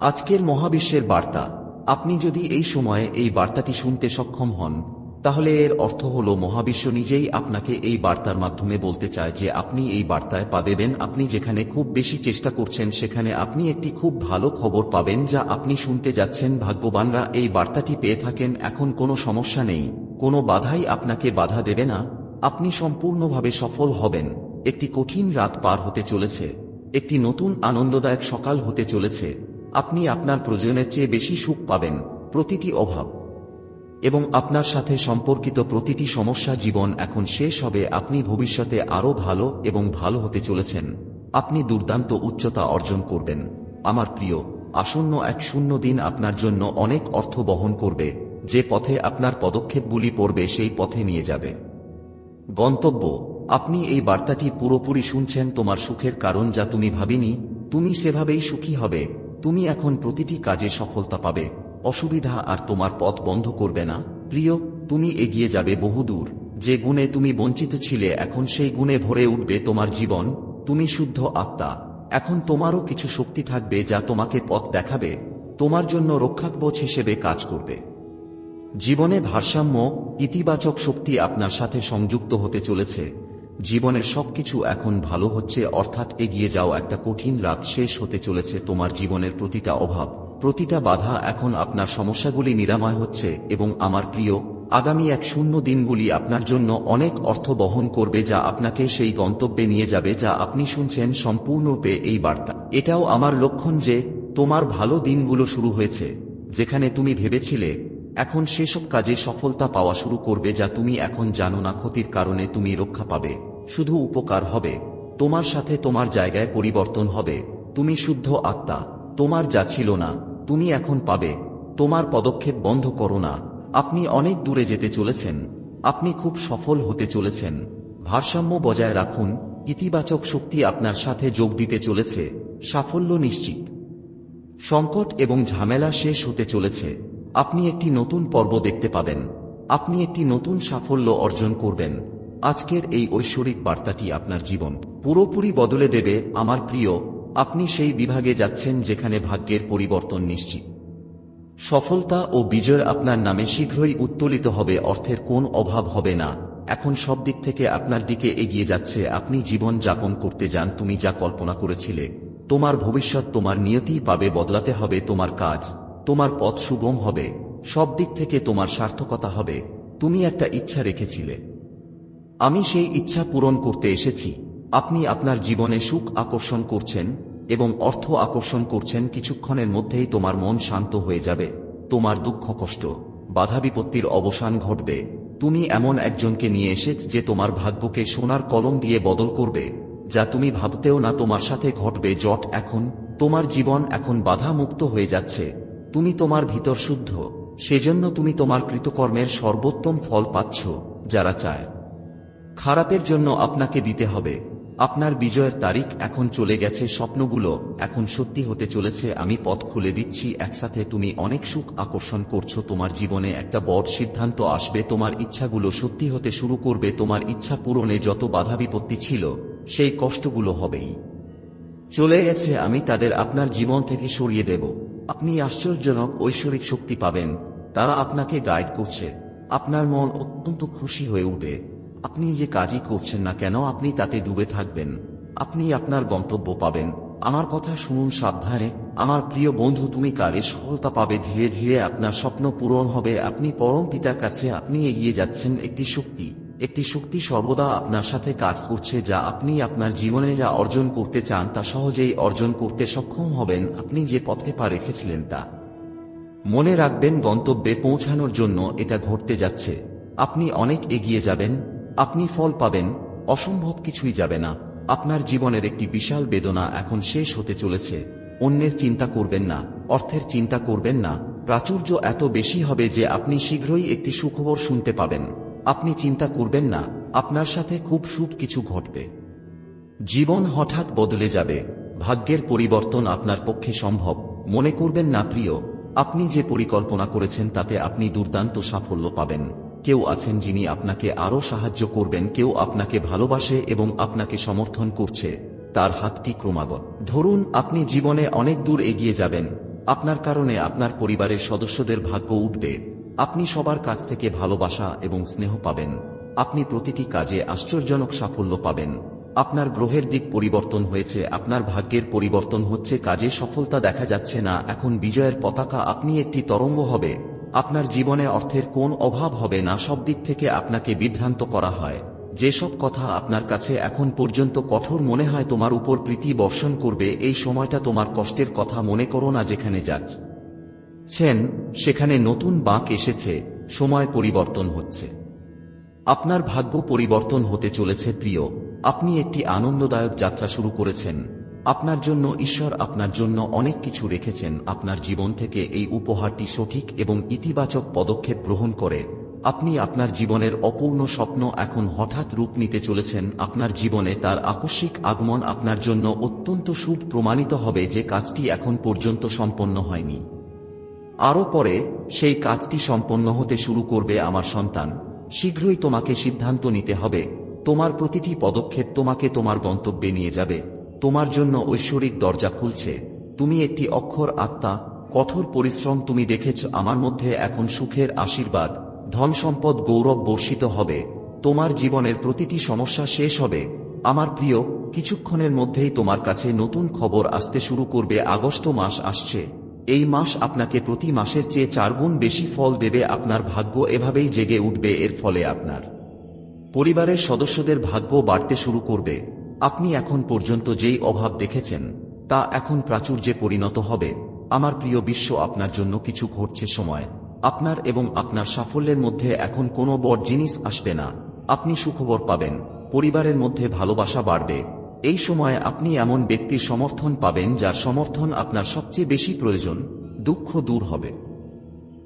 আজকের মহাবিশ্বের বার্তা। আপনি যদি এই সময়ে এই বার্তাটি শুনতে সক্ষম হন, তাহলে এর অর্থ হল মহাবিশ্ব নিজেই আপনাকে এই বার্তার মাধ্যমে বলতে চায় যে আপনি এই বার্তায় পা দেবেন। আপনি যেখানে খুব বেশি চেষ্টা করছেন, সেখানে আপনি একটি খুব ভালো খবর পাবেন যা আপনি শুনতে যাচ্ছেন। ভাগ্যবানরা এই বার্তাটি পেয়ে থাকেন। এখন কোনো সমস্যা নেই। কোনো বাধাই আপনাকে বাধা দেবে না। আপনি সম্পূর্ণভাবে সফল হবেন। একটি কঠিন রাত পার হতে চলেছে। একটি নতুন আনন্দদায়ক সকাল হতে চলেছে। আপনি আপনার প্রয়োজনের চেয়ে বেশি সুখ পাবেন, প্রতিটি অভাব। এবং আপনার সাথে সম্পর্কিত প্রতিটি সমস্যা জীবন এখন শেষ হবে, আপনি ভবিষ্যতে আরও ভালো এবং ভালো হতে চলেছেন। আপনি দুর্দান্ত উচ্চতা অর্জন করবেন। আমার প্রিয়, আসন্ন এক শূন্য দিন আপনার জন্য অনেক অর্থ বহন করবে। যে পথে আপনার পদক্ষেপগুলি পড়বে, সেই পথে নিয়ে যাবে। গন্তব্য, আপনি এই বার্তাটি পুরোপুরি শুনছেন তোমার সুখের কারণ যা তুমি ভাবিনি, তুমি সেভাবেই সুখী হবে। তুমি এখন প্রতিটি কাজে সফলতা পাবে। অসুবিধা আর তোমার পথ বন্ধ করবে না। প্রিয়, তুমি এগিয়ে যাবে বহুদূর। যে গুণে তুমি বঞ্চিত ছিলে, এখন সেই গুণে ভরে উঠবে তোমার জীবন। তুমি শুদ্ধ আত্মা। এখন তোমারও কিছু শক্তি থাকবে যা তোমাকে পথ দেখাবে। তোমার জন্য রক্ষাকবচ হিসেবে কাজ করবে। জীবনে ভারসাম্য, ইতিবাচক শক্তি আপনার সাথে সংযুক্ত হতে চলেছে। জীবনের সবকিছু এখন ভালো হচ্ছে, অর্থাৎ এগিয়ে যাও, একটা কঠিন রাত শেষ হতে চলেছে, তোমার জীবনের প্রতিটা অভাব, প্রতিটা বাধা এখন আপনার সমস্যাগুলি নিরাময় হচ্ছে, এবং আমার প্রিয়, আগামী এক শূন্য দিনগুলি আপনার জন্য অনেক অর্থ বহন করবে যা আপনাকে সেই গন্তব্যে নিয়ে যাবে যা আপনি শুনছেন সম্পূর্ণরূপে এই বার্তা। এটাও আমার লক্ষণ যে, তোমার ভালো দিনগুলো শুরু হয়েছে, যেখানে তুমি ভেবেছিলে এখন সেসব কাজে সফলতা পাওয়া শুরু করবে যা তুমি এখন জানো না ক্ষতির কারণে তুমি রক্ষা পাবে। শুধু উপকার হবে। তোমার সাথে তোমার জায়গায় পরিবর্তন হবে। তুমি শুদ্ধ আত্মা। তোমার যা ছিল না, তুমি এখন পাবে। তোমার পদক্ষেপ বন্ধ করো না। আপনি অনেক দূরে যেতে চলেছেন। আপনি খুব সফল হতে চলেছেন। ভারসাম্য বজায় রাখুন। ইতিবাচক শক্তি আপনার সাথে যোগ দিতে চলেছে। সাফল্য নিশ্চিত। সংকট এবং ঝামেলা শেষ হতে চলেছে। আপনি একটি নতুন পর্ব দেখতে পাবেন। আপনি একটি নতুন সাফল্য অর্জন করবেন। আজকের এই ঐশ্বরিক বার্তাটি আপনার জীবন। পুরোপুরি বদলে দেবে আমার প্রিয়, আপনি সেই বিভাগে যাচ্ছেন যেখানে ভাগ্যের পরিবর্তন নিশ্চিত। সফলতা ও বিজয় আপনার নামে শীঘ্রই উত্তোলিত হবে, অর্থের কোন অভাব হবে না। এখন সব দিক থেকে আপনার দিকে এগিয়ে যাচ্ছে, আপনি জীবন যাপন করতে যান, তুমি যা কল্পনা করেছিলে। তোমার ভবিষ্যৎ তোমার নিয়তি পাবে, বদলাতে হবে তোমার কাজ। তোমার পথ সুগম হবে, সব দিক থেকে তোমার সার্থকতা হবে, তুমি একটা ইচ্ছা রেখেছিলে। আমি সেই ইচ্ছা পূরণ করতে এসেছি, আপনি আপনার জীবনে সুখ আকর্ষণ করছেন, এবং অর্থ আকর্ষণ করছেন কিছুক্ষণের মধ্যেই তোমার মন শান্ত হয়ে যাবে, তোমার দুঃখ কষ্ট, বাধা বিপত্তির অবসান ঘটবে, তুমি এমন একজনকে নিয়ে এসেছ যে তোমার ভাগ্যকে সোনার কলম দিয়ে বদল করবে, যা তুমি ভাবতেও না তোমার সাথে ঘটবে জট এখন, তোমার জীবন এখন বাধা মুক্ত হয়ে যাচ্ছে। তুমি তোমার ভিতর শুদ্ধ, সেজন্য তুমি তোমার কৃতকর্মের সর্বোত্তম ফল পাচ্ছ, যারা চায়। খারাপের জন্য আপনাকে দিতে হবে। আপনার বিজয়ের তারিখ এখন চলে গেছে, স্বপ্নগুলো এখন সত্যি হতে চলেছে। আমি পথ খুলে দিচ্ছি, একসাথে তুমি অনেক সুখ আকর্ষণ করছ। তোমার জীবনে একটা বড় সিদ্ধান্ত আসবে। তোমার ইচ্ছাগুলো সত্যি হতে শুরু করবে। তোমার ইচ্ছা পূরণে যত বাধা বিপত্তি ছিল, সেই কষ্টগুলো হবেই। চলে গেছে, আমি তাদের আপনার জীবন থেকে সরিয়ে দেব। আপনি আশ্চর্যজনক ঐশ্বরিক শক্তি পাবেন। তারা আপনাকে গাইড করছে। আপনার মন অত্যন্ত খুশি হয়ে উঠবে। আপনি যে কাজই করছেন না কেন, আপনি তাতে ডুবে থাকবেন। আপনি আপনার গন্তব্য পাবেন। আমার কথা শুনুন সাবধানে। আমার প্রিয় বন্ধু, তুমি কারে সফলতা পাবে। ধীরে ধীরে আপনার স্বপ্ন পূরণ হবে। আপনি পরম পিতার কাছে আপনি এগিয়ে যাচ্ছেন একটি শক্তি। একটি শক্তি সর্বদা আপনার সাথে কাজ করছে যা আপনি আপনার জীবনে যা অর্জন করতে চান তা সহজেই অর্জন করতে সক্ষম হবেন আপনি যে পথে পা রেখেছিলেন তা। মনে রাখবেন গন্তব্যে পৌঁছানোর জন্য এটা ঘটতে যাচ্ছে। আপনি অনেক এগিয়ে যাবেন, আপনি ফল পাবেন, অসম্ভব কিছুই যাবে না। আপনার জীবনের একটি বিশাল বেদনা এখন শেষ হতে চলেছে। অন্যের চিন্তা করবেন না, অর্থের চিন্তা করবেন না। প্রাচুর্য এত বেশি হবে যে আপনি শীঘ্রই একটি সুখবর শুনতে পাবেন। আপনি চিন্তা করবেন না, আপনার সাথে খুব সুখ কিছু ঘটবে। জীবন হঠাৎ বদলে যাবে, ভাগ্যের পরিবর্তন আপনার পক্ষে সম্ভব। মনে করবেন না, প্রিয়, আপনি যে পরিকল্পনা করেছেন তাতে আপনি দুর্দান্ত সাফল্য পাবেন। কেউ আছেন যিনি আপনাকে আরও সাহায্য করবেন, কেউ আপনাকে ভালোবাসে এবং আপনাকে সমর্থন করছে। তার হাতটি ক্রমাগত। ধরুন, আপনি জীবনে অনেক দূর এগিয়ে যাবেন। আপনার কারণে আপনার পরিবারের সদস্যদের ভাগ্য উঠবে। আপনি সবার কাছ থেকে ভালোবাসা এবং স্নেহ পাবেন। আপনি প্রতিটি কাজে আশ্চর্যজনক সাফল্য পাবেন। আপনার গ্রহের দিক পরিবর্তন হয়েছে, আপনার ভাগ্যের পরিবর্তন হচ্ছে, কাজে সফলতা দেখা যাচ্ছে না, এখন বিজয়ের পতাকা আপনি একটি তরঙ্গ হবে। আপনার জীবনে অর্থের কোন অভাব হবে না, সব দিক থেকে আপনাকে বিভ্রান্ত করা হয়। যেসব কথা আপনার কাছে এখন পর্যন্ত কঠোর মনে হয়, তোমার উপর প্রীতি বর্ষণ করবে, এই সময়টা তোমার কষ্টের কথা মনে করো না যেখানে যাচ্ছেন সেখানে নতুন বাঁক এসেছে, সময় পরিবর্তন হচ্ছে। আপনার ভাগ্য পরিবর্তন হতে চলেছে, প্রিয়। আপনি একটি আনন্দদায়ক যাত্রা শুরু করেছেন। আপনার জন্য, ঈশ্বর আপনার জন্য অনেক কিছু রেখেছেন। আপনার জীবন থেকে এই উপহারটি সঠিক এবং ইতিবাচক পদক্ষেপ গ্রহণ করে। আপনি আপনার জীবনের অপূর্ণ স্বপ্ন এখন হঠাৎ রূপ নিতে চলেছেন। আপনার জীবনে তার আকস্মিক আগমন আপনার জন্য অত্যন্ত শুভ প্রমাণিত হবে যে কাজটি এখন পর্যন্ত সম্পন্ন হয়নি। আরও পরে, সেই কাজটি সম্পন্ন হতে শুরু করবে আমার সন্তান। শীঘ্রই তোমাকে সিদ্ধান্ত নিতে হবে। তোমার প্রতিটি পদক্ষেপ তোমাকে তোমার গন্তব্যে নিয়ে যাবে। তোমার জন্য ঐশ্বরিক দরজা খুলছে। তুমি একটি অক্ষর আত্মা, কঠোর পরিশ্রম তুমি দেখেছ আমার মধ্যে এখন সুখের আশীর্বাদ। ধন সম্পদ গৌরব বর্ষিত হবে। তোমার জীবনের প্রতিটি সমস্যা শেষ হবে। আমার প্রিয়, কিছুক্ষণের মধ্যেই তোমার কাছে নতুন খবর আসতে শুরু করবে। আগস্ট মাস আসছে। এই মাস আপনাকে প্রতি মাসের চেয়ে চারগুণ বেশি ফল দেবে আপনার ভাগ্য এভাবেই জেগে উঠবে এর ফলে আপনার পরিবারের সদস্যদের ভাগ্য বাড়তে শুরু করবে। আপনি এখন পর্যন্ত যেই অভাব দেখেছেন, তা এখন প্রাচুর্যে পরিণত হবে। আমার প্রিয় বিশ্ব, আপনার জন্য কিছু ঘটছে সময়। আপনার এবং আপনার সাফল্যের মধ্যে এখন কোনো বড় জিনিস আসবে না। আপনি সুখবর পাবেন। পরিবারের মধ্যে ভালোবাসা বাড়বে। এই সময় আপনি এমন ব্যক্তির সমর্থন পাবেন যার সমর্থন আপনার সবচেয়ে বেশি প্রয়োজন, দুঃখ দূর হবে।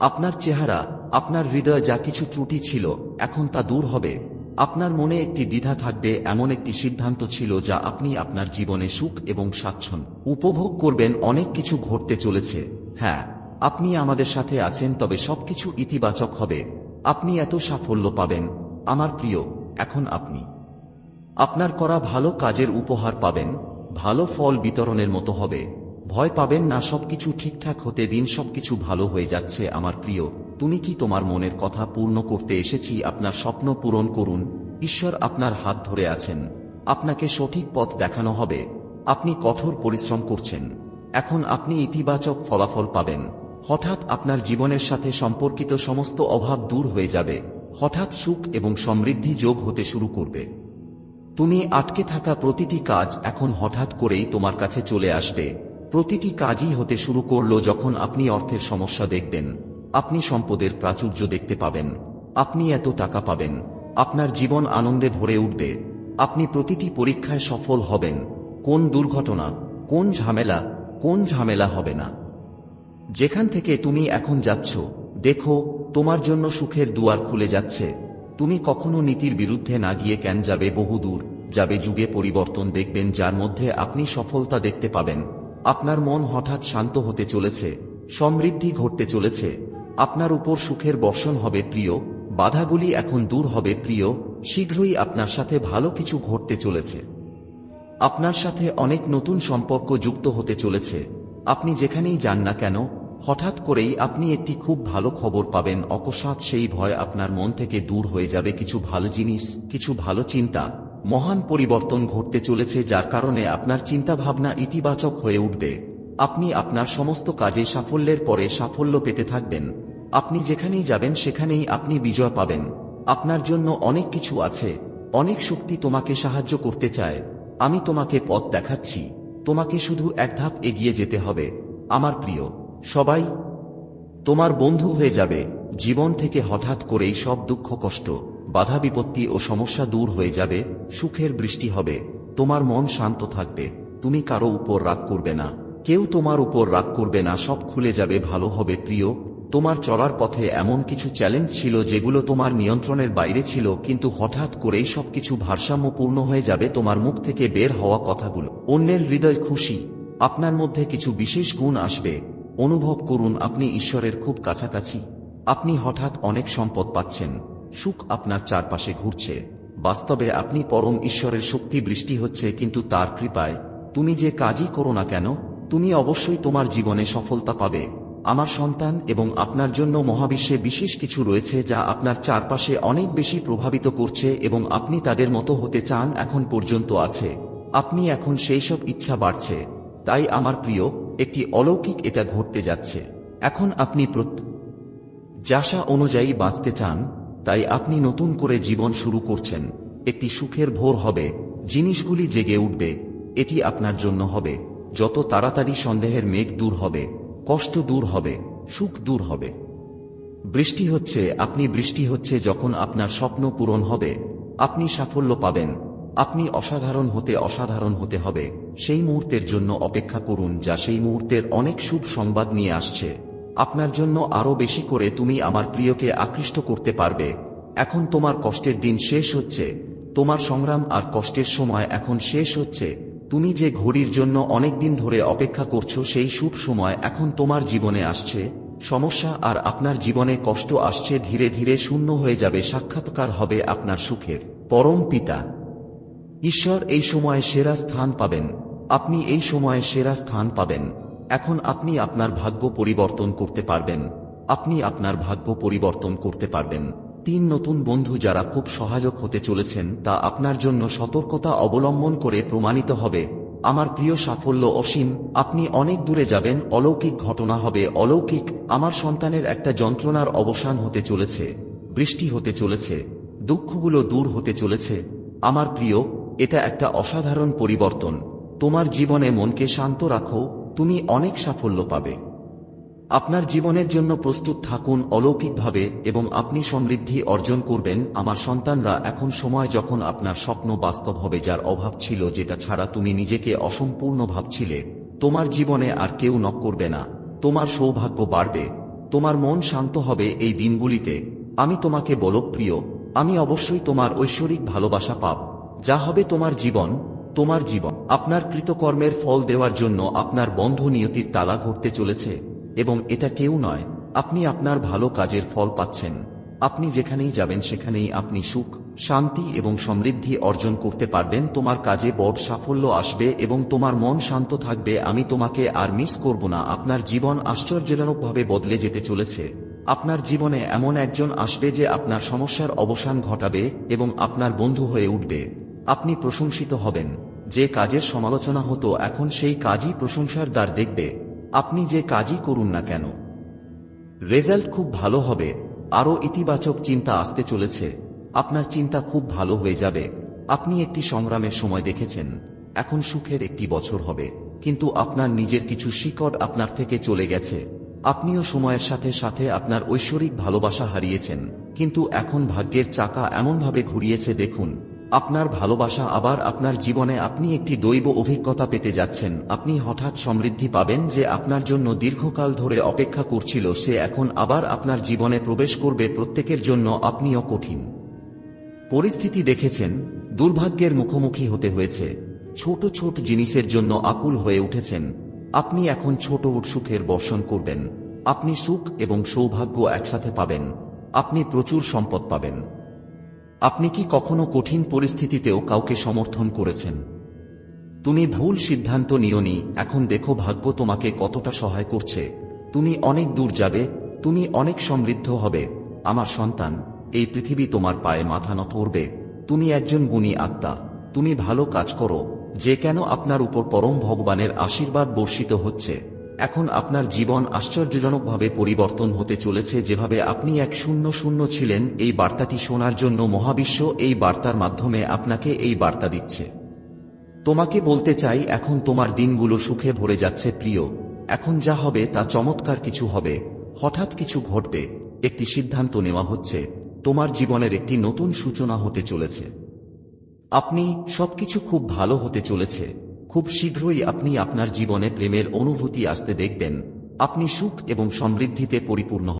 আপনার চেহারা, আপনার হৃদয় যা কিছু ত্রুটি ছিল, এখন তা দূর হবে। আপনার মনে একটি দ্বিধা থাকবে, এমন একটি সিদ্ধান্ত ছিল যা আপনি আপনার জীবনে সুখ এবং স্বাচ্ছন্দ্য উপভোগ করবেন, অনেক কিছু ঘটতে চলেছে। হ্যাঁ আপনি আমাদের সাথে আছেন, তবে সবকিছু ইতিবাচক হবে। আপনি এত সাফল্য পাবেন। আমার প্রিয়, এখন আপনি। আপনার করা ভালো কাজের উপহার পাবেন, ভালো ফল বিতরণের মতো হবে। ভয় পাবেন না, সবকিছু ঠিকঠাক হতে দিন, সবকিছু ভালো হয়ে যাচ্ছে আমার প্রিয়। তুমি কি তোমার মনের কথা পূর্ণ করতে এসেছি, আপনার স্বপ্ন পূরণ করুন। ঈশ্বর আপনার হাত ধরে আছেন। আপনাকে সঠিক পথ দেখানো হবে। আপনি কঠোর পরিশ্রম করছেন। এখন আপনি ইতিবাচক ফলাফল পাবেন। হঠাৎ আপনার জীবনের সাথে সম্পর্কিত সমস্ত অভাব দূর হয়ে যাবে। হঠাৎ সুখ এবং সমৃদ্ধি যোগ হতে শুরু করবে। তুমি আটকে থাকা প্রতিটি কাজ এখন হঠাৎ করেই তোমার কাছে চলে আসবে। প্রতিটি কাজই হতে শুরু করল যখন আপনি অর্থের সমস্যা দেখবেন। আপনি সম্পদের প্রাচুর্য দেখতে পাবেন। আপনি এত টাকা পাবেন। আপনার জীবন আনন্দে ভরে উঠবে। আপনি প্রতিটি পরীক্ষায় সফল হবেন। কোন দুর্ঘটনা, কোন ঝামেলা কোন ঝামেলা হবে না। যেখান থেকে তুমি এখন যাচ্ছ, দেখো, তোমার জন্য সুখের দুয়ার খুলে যাচ্ছে। তুমি কখনো নীতির বিরুদ্ধে না গিয়ে কেন যাবে বহুদূর, যাবে যুগে পরিবর্তন দেখবেন যার মধ্যে আপনি সফলতা দেখতে পাবেন। আপনার মন হঠাৎ শান্ত হতে চলেছে, সমৃদ্ধি ঘটতে চলেছে। আপনার উপর সুখের বর্ষণ হবে প্রিয়, বাধাগুলি এখন দূর হবে প্রিয়, শীঘ্রই আপনার সাথে ভালো কিছু ঘটতে চলেছে। আপনার সাথে অনেক নতুন সম্পর্ক যুক্ত হতে চলেছে। আপনি যেখানেই যান না কেন হঠাৎ করেই আপনি একটি খুব ভালো খবর পাবেন। অকস্মাৎ সেই ভয় আপনার মন থেকে দূর হয়ে যাবে। কিছু ভালো জিনিস, কিছু ভালো চিন্তা, মহান পরিবর্তন ঘটতে চলেছে যার কারণে আপনার চিন্তাভাবনা ইতিবাচক হয়ে উঠবে। আপনি আপনার সমস্ত কাজে সাফল্যের পরে সাফল্য পেতে থাকবেন। আপনি যেখানেই যাবেন, সেখানেই আপনি বিজয় পাবেন। আপনার জন্য অনেক কিছু আছে। অনেক শক্তি তোমাকে সাহায্য করতে চায়। আমি তোমাকে পথ দেখাচ্ছি। তোমাকে শুধু এক ধাপ এগিয়ে যেতে হবে। আমার প্রিয় সবাই, তোমার বন্ধু হয়ে যাবে, জীবন থেকে হঠাৎ করেই সব দুঃখ কষ্ট, বাধা বিপত্তি ও সমস্যা দূর হয়ে যাবে, সুখের বৃষ্টি হবে, তোমার মন শান্ত থাকবে, তুমি কারও উপর রাগ করবে না, কেউ তোমার উপর রাগ করবে না, সব খুলে যাবে, ভালো হবে, প্রিয়, তোমার চলার পথে এমন কিছু চ্যালেঞ্জ ছিল যেগুলো তোমার নিয়ন্ত্রণের বাইরে ছিল, কিন্তু হঠাৎ করেই সবকিছু ভারসাম্যপূর্ণ হয়ে যাবে, তোমার মুখ থেকে বের হওয়া কথাগুলো, অন্যের হৃদয় খুশি, আপনার মধ্যে কিছু বিশেষ গুণ আসবে অনুভব করুন আপনি ঈশ্বরের খুব কাছাকাছি। আপনি হঠাৎ অনেক সম্পদ পাচ্ছেন। সুখ আপনার চারপাশে ঘুরছে। বাস্তবে আপনি পরম ঈশ্বরের শক্তি বৃষ্টি হচ্ছে কিন্তু তার কৃপায়। তুমি যে কাজই করো না কেন, তুমি অবশ্যই তোমার জীবনে সফলতা পাবে। আমার সন্তান এবং আপনার জন্য মহাবিশ্বে বিশেষ কিছু রয়েছে যা আপনার চারপাশে অনেক বেশি প্রভাবিত করছে এবং আপনি তাদের মতো হতে চান এখন পর্যন্ত আছে। আপনি এখন সেই সব ইচ্ছা বাড়ছে। তাই আমার প্রিয় একটি অলৌকিক এটা ঘটতে যাচ্ছে। এখন আপনি যাশা অনুযায়ী বাঁচতে চান, তাই আপনি নতুন করে জীবন শুরু করছেন। একটি সুখের ভোর হবে, জিনিসগুলি জেগে উঠবে, এটি আপনার জন্য হবে। যত তাড়াতাড়ি সন্দেহের মেঘ দূর হবে, কষ্ট দূর হবে, সুখ দূর হবে। বৃষ্টি হচ্ছে, আপনি বৃষ্টি হচ্ছে যখন আপনার স্বপ্ন পূরণ হবে, আপনি সাফল্য পাবেন। আপনি অসাধারণ হতে অসাধারণ হতে হবে, সেই মুহূর্তের জন্য অপেক্ষা করুন যা সেই মুহূর্তের অনেক শুভ সংবাদ নিয়ে আসছে। আপনার জন্য আরও বেশি করে তুমি আমার প্রিয়কে আকৃষ্ট করতে পারবে। এখন তোমার কষ্টের দিন শেষ হচ্ছে, তোমার সংগ্রাম আর কষ্টের সময় এখন শেষ হচ্ছে। তুমি যে ঘড়ির জন্য অনেক দিন ধরে অপেক্ষা করছ সেই শুভ সময় এখন তোমার জীবনে আসছে। সমস্যা আর আপনার জীবনে কষ্ট আসছে, ধীরে ধীরে শূন্য হয়ে যাবে, সাক্ষাৎকার হবে আপনার সুখের। পরম পিতা। ঈশ্বর এই সময়ে সেরা স্থান পাবেন। আপনি এই সময়ে সেরা স্থান পাবেন। এখন আপনি আপনার ভাগ্য পরিবর্তন করতে পারবেন। আপনি আপনার ভাগ্য পরিবর্তন করতে পারবেন। তিন নতুন বন্ধু যারা খুব সহায়ক হতে চলেছেন, তা আপনার জন্য সতর্কতা অবলম্বন করে প্রমাণিত হবে। আমার প্রিয় সাফল্য অসীম, আপনি অনেক দূরে যাবেন, অলৌকিক ঘটনা হবে। অলৌকিক, আমার সন্তানের একটা যন্ত্রণার অবসান হতে চলেছে। বৃষ্টি হতে চলেছে। দুঃখগুলো দূর হতে চলেছে। আমার প্রিয় এটা একটা অসাধারণ পরিবর্তন। তোমার জীবনে মনকে শান্ত রাখো, তুমি অনেক সাফল্য পাবে। আপনার জীবনের জন্য প্রস্তুত থাকুন অলৌকিকভাবে এবং আপনি সমৃদ্ধি অর্জন করবেন। আমার সন্তানরা এখন সময় যখন আপনার স্বপ্ন বাস্তব হবে যার অভাব ছিল যেটা ছাড়া তুমি নিজেকে অসম্পূর্ণ ভাবছিলে, তোমার জীবনে আর কেউ নক করবে না। তোমার সৌভাগ্য বাড়বে। তোমার মন শান্ত হবে এই দিনগুলিতে। আমি তোমাকে বলো প্রিয় আমি অবশ্যই তোমার ঐশ্বরিক ভালোবাসা পাব। যা হবে তোমার জীবন তোমার জীবন। আপনার কৃতকর্মের ফল দেওয়ার জন্য আপনার বন্ধ নিয়তির তালা ঘটতে চলেছে, এবং এটা কেউ নয়, আপনি আপনার ভালো কাজের ফল পাচ্ছেন। আপনি যেখানেই যাবেন সেখানেই আপনি সুখ, শান্তি এবং সমৃদ্ধি অর্জন করতে পারবেন। তোমার কাজে বড় সাফল্য আসবে এবং তোমার মন শান্ত থাকবে। আমি তোমাকে আর মিস করব না। আপনার জীবন আশ্চর্যজনকভাবে বদলে যেতে চলেছে। আপনার জীবনে এমন একজন আসবে যে আপনার সমস্যার অবসান ঘটাবে এবং আপনার বন্ধু হয়ে উঠবে। আপনি প্রশংসিত হবেন। যে কাজের সমালোচনা হতো, এখন সেই কাজই প্রশংসার দ্বার দেখবে। আপনি যে কাজই করুন না কেন। রেজাল্ট খুব ভালো হবে। আরও ইতিবাচক চিন্তা আসতে চলেছে। আপনার চিন্তা খুব ভালো হয়ে যাবে। আপনি একটি সংগ্রামের সময় দেখেছেন। এখন সুখের একটি বছর হবে। কিন্তু আপনার নিজের কিছু শিকড় আপনার থেকে চলে গেছে। আপনিও সময়ের সাথে সাথে আপনার ঐশ্বরিক ভালোবাসা হারিয়েছেন। কিন্তু এখন ভাগ্যের চাকা এমনভাবে ঘুরিয়েছে, দেখুন। আপনার ভালোবাসা আবার আপনার জীবনে আপনি একটি দৈব অভিজ্ঞতা পেতে যাচ্ছেন। আপনি হঠাৎ সমৃদ্ধি পাবেন যে আপনার জন্য দীর্ঘকাল ধরে অপেক্ষা করছিল সে এখন আবার আপনার জীবনে প্রবেশ করবে প্রত্যেকের জন্য আপনিও কঠিন। পরিস্থিতি দেখেছেন, দুর্ভাগ্যের মুখোমুখি হতে হয়েছে। ছোট ছোট জিনিসের জন্য আকুল হয়ে উঠেছেন। আপনি এখন ছোট সুখের বর্ষণ করবেন। আপনি সুখ এবং সৌভাগ্য একসাথে পাবেন। আপনি প্রচুর সম্পদ পাবেন। আপনি কি কখনো কঠিন পরিস্থিতিতেও কাউকে সমর্থন করেছেন? তুমি ভুল সিদ্ধান্ত নিওনি, এখন দেখো ভাগ্য তোমাকে কতটা সহায় করছে। তুমি অনেক দূর যাবে, তুমি অনেক সমৃদ্ধ হবে। আমার সন্তান, এই পৃথিবী তোমার পায়ে মাথা নত করবে। তুমি একজন গুণী আত্মা, তুমি ভালো কাজ করো, যে কেন আপনার উপর পরম ভগবানের আশীর্বাদ বর্ষিত হচ্ছে। এখন আপনার জীবন আশ্চর্যজনকভাবে পরিবর্তন হতে চলেছে যেভাবে আপনি এক শূন্য শূন্য ছিলেন, এই বার্তাটি শোনার জন্য মহাবিশ্ব এই বার্তার মাধ্যমে আপনাকে এই বার্তা দিচ্ছে। তোমাকে বলতে চাই, এখন তোমার দিনগুলো সুখে ভরে যাচ্ছে প্রিয়। এখন যা হবে তা চমৎকার কিছু হবে। হঠাৎ কিছু ঘটবে। একটি সিদ্ধান্ত নেওয়া হচ্ছে। তোমার জীবনের একটি নতুন সূচনা হতে চলেছে। আপনি সবকিছু খুব ভালো হতে চলেছে। খুব শীঘ্রই আপনি আপনার জীবনে প্রেমের অনুভূতি আসতে দেখবেন। আপনি সুখ এবং সমৃদ্ধিতে পরিপূর্ণ